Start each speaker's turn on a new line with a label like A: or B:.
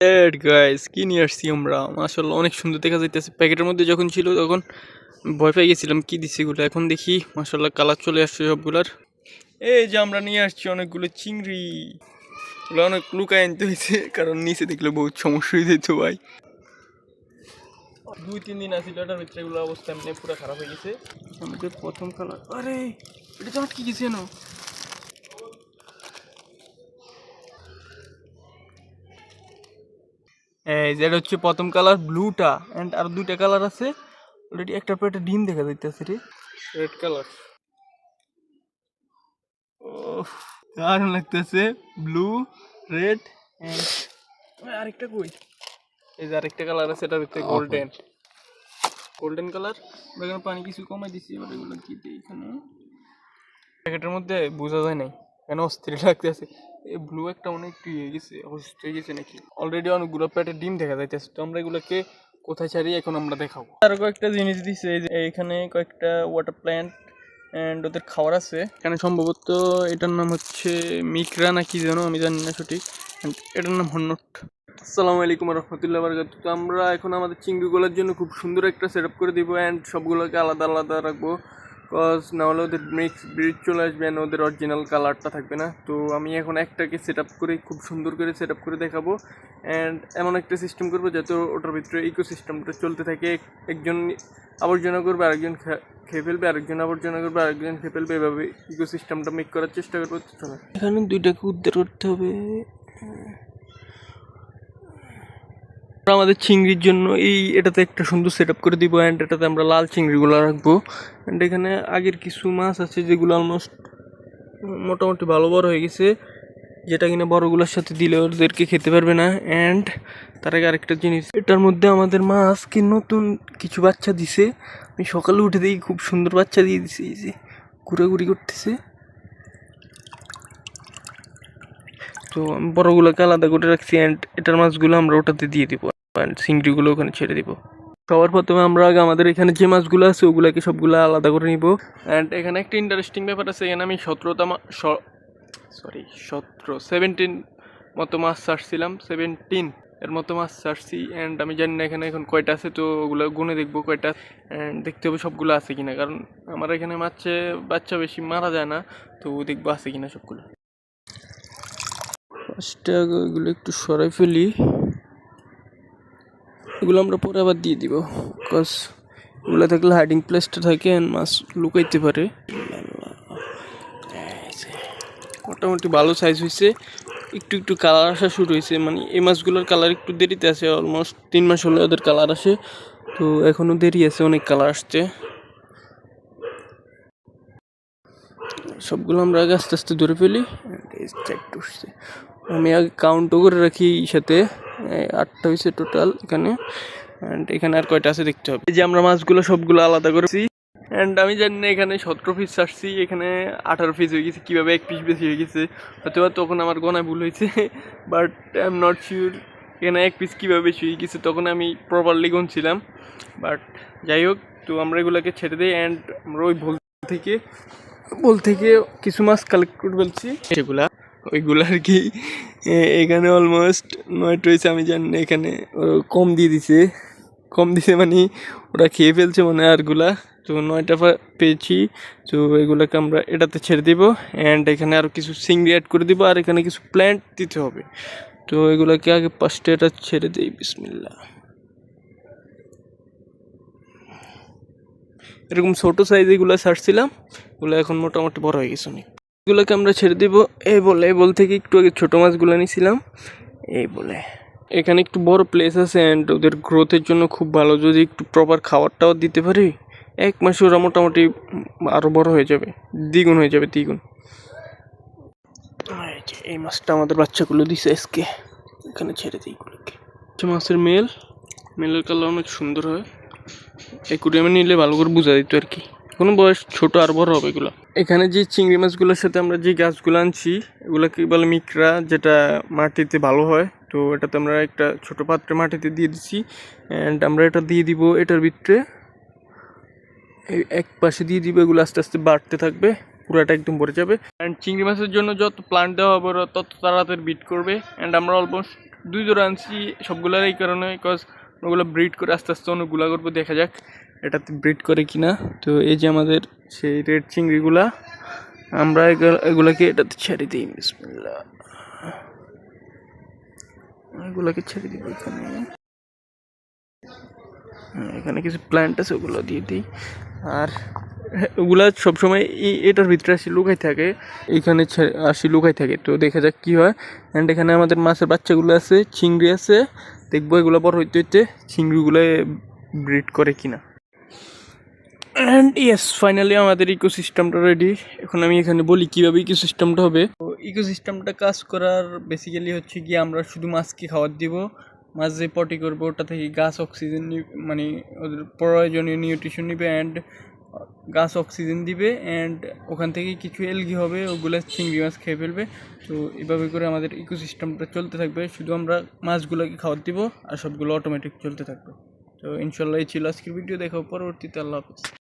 A: Add guys কি নিয়ে আসছি আমরা? মাশাল্লাহ অনেক সুন্দর দেখা যাইতেছে। প্যাকেটের মধ্যে যখন ছিল, তখন ভয় পেয়ে গেছিলাম, কি দিচ্ছে এগুলো? এখন দেখি মাশাল্লাহ কালার চলে আসছে সবগুলার। এই যে আমরা নিয়ে আসছি অনেকগুলো চিংড়ি। এগুলো অনেক লুকায় আনতে হয়েছে, কারণ নিচে দেখলে বহুত সমস্যা হয়ে যেত ভাই। দুই, তিন দিন আসছিল এটার ভিতরে এগুলো অবস্থা এমনি পুরো খারাপ হয়ে গেছে। আমাদের প্রথম কালার আরে, এটা তো আটকে গেছে না এই যে এটা হচ্ছে প্রথম কালার ব্লুটা এন্ড আর দুইটা কালার আছে। অলরেডি একটা পর একটা ডিম দেখা যাইতেছে রে। রেড কালার দারুণ লাগতেছে। ব্লু রেড এন্ড আরেকটা কই? এই যে আরেকটা কালার আছে এটার ভিতরে গোল্ডেন গোল্ডেন কালার এখানে পানি কিছু কমাই দিছি এবার এগুলো কি দিই এখানে? প্যাকেটের মধ্যে বোঝা যায় নাই। কেন অস্থির লাগতেছে? এই ব্লু একটা অনেক ইয়ে গেছে, অসুস্থ হয়ে গেছে নাকি? অলরেডি অনেকগুলো প্যাটের ডিম দেখা যাইতেছে, তো আমরা এগুলোকে কোথায় ছাড়ি এখন আমরা দেখাবো? আর কয়েকটা জিনিস দিছে এখানে কয়েকটা ওয়াটার প্ল্যান্ট অ্যান্ড ওদের খাবার আছে। এখানে সম্ভবত এটার নাম হচ্ছে মিকরা না কি যেন, আমি জানি না সঠিক। এটার নাম হন্নট আসসালামু আলাইকুম রহমতুল্লাহ বারকাত। তো আমরা এখন আমাদের চিংড়িগুলোর জন্য খুব সুন্দর একটা সেট করে দিব অ্যান্ড সবগুলোকে আলাদা আলাদা রাখব। কজ না হলে ওদের মিক্স ব্রিড চলে আসবে and ওদের অরিজিনাল কালারটা থাকবে না। তো আমি এখন একটাকে সেট আপ করে, খুব সুন্দর করে সেট আপ করে দেখাবো। অ্যান্ড এমন একটা সিস্টেম করব যাতে ওটার ভিতরে ইকো সিস্টেমটা চলতে থাকে। এক- একজন আবর্জনা করবে, আরেকজন খেয়ে ফেলবে, আরেকজন আবর্জনা করবে, আরেকজন খেয়ে ফেলবে। এভাবে ইকো সিস্টেমটা মেক করার চেষ্টা করব। চলো। এখানে দুইটাকে উদ্ধার করতে হবে। আমাদের চিংড়ির জন্য এই এটাতে একটা সুন্দর সেট করে দিব অ্যান্ড এটাতে আমরা লাল চিংড়িগুলো রাখব। অ্যান্ড এখানে আগের কিছু মাছ আছে যেগুলো অলমোস্ট মোটামুটি ভালো বড় হয়ে গেছে, যেটা কিনা বড়গুলোর সাথে দিলে ওদেরকে খেতে পারবে না। অ্যান্ড তার আগে আরেকটা জিনিস, এটার মধ্যে আমাদের মা আজকে নতুন কিছু বাচ্চা দিছে। আমি সকালে উঠে দেখি খুব সুন্দর বাচ্চা দিয়ে দিছে, এই যে, ঘুরাঘুরি করতেছে। তো বড়গুলোকে আলাদা করে রাখছি অ্যান্ড এটার মাছগুলো আমরা ওটাতে দিয়ে দিব অ্যান্ড চিংড়িগুলো ওখানে ছেড়ে দিব। সবার প্রথমে আমরা আগে আমাদের এখানে যে মাছগুলো আছে, ওগুলোকে সবগুলো আলাদা করে নিব। অ্যান্ড এখানে একটা ইন্টারেস্টিং ব্যাপার আছে, এখানে আমি সতেরোটা সরি সতেরো সেভেন্টিন মতো মাছ ছাড়ছিলাম সেভেন্টিন এর মতো মাছ ছাড়ছি। অ্যান্ড আমি জানি না এখানে এখন কয়টা আছে, তো ওগুলো গুনে দেখব কয়টা। অ্যান্ড দেখতে হবে সবগুলো আছে কিনা, কারণ আমার এখানে মাছে বাচ্চা বেশি মারা যায় না, তো দেখব আছে কিনা সবগুলো। এগুলো একটু সরাই ফেলি। এগুলো আমরা পরে আবার দিয়ে দিব বিকজ এগুলো থাকলে হাইডিং প্লেসটা থাকে and মাছ লুকাইতে পারে। মোটামুটি ভালো সাইজ হয়েছে একটু একটু কালার আসা শুরু হয়েছে মানে এই মাছগুলোর কালার একটু দেরিতে আছে অলমোস্ট তিন মাস হলে ওদের কালার আসে। তো এখনও দেরি আছে, অনেক কালার আসছে। সবগুলো আমরা আগে আস্তে আস্তে ধরে ফেলি। একটু উঠছে আমি আগে কাউন্টও করে রাখি সাথে আটটা হয়েছে টোটাল এখানে অ্যান্ড এখানে আর কয়টা আছে দেখতে হবে। এই যে আমরা মাছগুলো সবগুলো আলাদা করেছি অ্যান্ড আমি জানি না এখানে সতেরো পিস আসছি, এখানে আঠারো পিস হয়ে গেছে, কীভাবে এক পিস বেশি হয়ে গেছে হয়তো বা তখন আমার গনায় ভুল হয়েছে but I am not sure এখানে এক পিস কীভাবে বেশি হয়ে গেছে, তখন আমি প্রপারলি গুনছিলাম বাট যাই হোক, তো আমরা এগুলোকে ছেড়ে দিই অ্যান্ড আমরা ওই ভুল থেকে বল থেকে কিছু মাছ কালেক্ট করে ফেলছি। সেগুলা ওইগুলো আর কি। এখানে অলমোস্ট নয়টা হয়েছে, আমি জানি না, এখানে কম দিয়ে দিছে। কম দিছে মানে ওরা খেয়ে ফেলছে মনে হয় আরগুলা। তো নয়টা পেয়েছি, তো এগুলোকে আমরা এটাতে ছেড়ে দিব। অ্যান্ড এখানে আরও কিছু সিংড়ি অ্যাড করে দিব, আর এখানে কিছু প্ল্যান্ট দিতে হবে। তো এগুলোকে আগে পাঁচটা এটা ছেড়ে দিই বিসমিল্লা এরকম ছোটো সাইজ এগুলো ছাড়ছিলাম, ওগুলো এখন মোটামুটি বড় হয়ে গেছে অনেক। এগুলোকে আমরা ছেড়ে দিব। এই বলে, এই বল থেকে একটু আগে ছোটো মাছগুলো নিয়েছিলাম এই বলে। এখানে একটু বড় প্লেস আছে অ্যান্ড ওদের গ্রোথের জন্য খুব ভালো। যদি একটু প্রপার খাবারটাও দিতে পারি, এক মাসে ওরা মোটামুটি আরও বড় হয়ে যাবে। দ্বিগুণ হয়ে যাবে, দ্বিগুণ। এই মাছটা আমাদের বাচ্চাগুলো দিছে আজকে। এখানে ছেড়ে দিই এগুলোকে। মাছের মেল মেলের কালার অনেক সুন্দর হয়। একুরিয়ামে নিলে ভালো করে বোঝা দিত আর কি। কোনো বয়স ছোট আর বড় হবে এগুলো। এখানে যে চিংড়ি মাছগুলোর সাথে আমরা যে গাছগুলো আনছি, এগুলো কি বলে মিকরা, যেটা মাটিতে ভালো হয়। তো এটাতে আমরা একটা ছোট পাত্রে মাটিতে দিয়ে দিচ্ছি অ্যান্ড আমরা এটা দিয়ে দিব এটার ভিতরে। এক পাশে দিয়ে দিব, এগুলো আস্তে আস্তে বাড়তে থাকবে, পুরাটা একদম ভরে যাবে। অ্যান্ড চিংড়ি মাছের জন্য যত প্লান্ট দেওয়া হবে তত তাড়াতাড়ি বিট করবে। অ্যান্ড আমরা অলমোস্ট দুই জোড়া আনছি সবগুলার এই কারণে বিকজ ওগুলো ব্রিড করে আস্তে আস্তে অনেকগুলা করব, দেখা যাক। এটাতে ব্রিড করে কিনা। তো এই যে আমাদের সেই রেড চিংড়িগুলা আমরা এগুলা- এগুলাকে এটাতে ছেড়ে দিই। বিসমিল্লাহ। এগুলাকে ছেড়ে দিব এখানে। হ্যাঁ, এখানে কিছু প্ল্যান্ট আছে ওগুলো দিয়ে দিই। আর ওগুলা সবসময় এটার ভিতরে আসি লুকাই থাকে। এইখানে ছে- আসি লুকাই থাকে। তো দেখা যাক কি হয়। অ্যান্ড এখানে আমাদের মাছের বাচ্চাগুলো আছে চিংড়ি আছে। দেখব এগুলো বড় হইতে হইতে চিংড়িগুলো ব্রিড করে কিনা। অ্যান্ড ইয়েস ফাইনালি আমাদের ইকোসিস্টেমটা রেডি এখন আমি এখানে বলি কীভাবে ইকোসিস্টেমটা হবে। তো ইকোসিস্টেমটা কাজ করার বেসিক্যালি হচ্ছে গিয়ে আমরা শুধু মাছকে খাবার দিব। মাছ যে পটি করব, ওটা থেকে গাছ অক্সিজেন মানে ওদের প্রয়োজনীয় নিউট্রিশন নিবে অ্যান্ড গাছ অক্সিজেন দিবে অ্যান্ড ওখান থেকে কিছু এলগি হবে, ওগুলো চিংড়ি মাছ খেয়ে ফেলবে। তো এভাবে করে আমাদের ইকোসিস্টেমটা চলতে থাকবে। শুধু আমরা মাছগুলোকে খাবার দিব আর সবগুলো অটোমেটিক চলতে থাকবে। তো ইনশাল্লাহ এই ছিল আজকের ভিডিও দেখো পরবর্তীতে। আল্লাহ হাফিজ।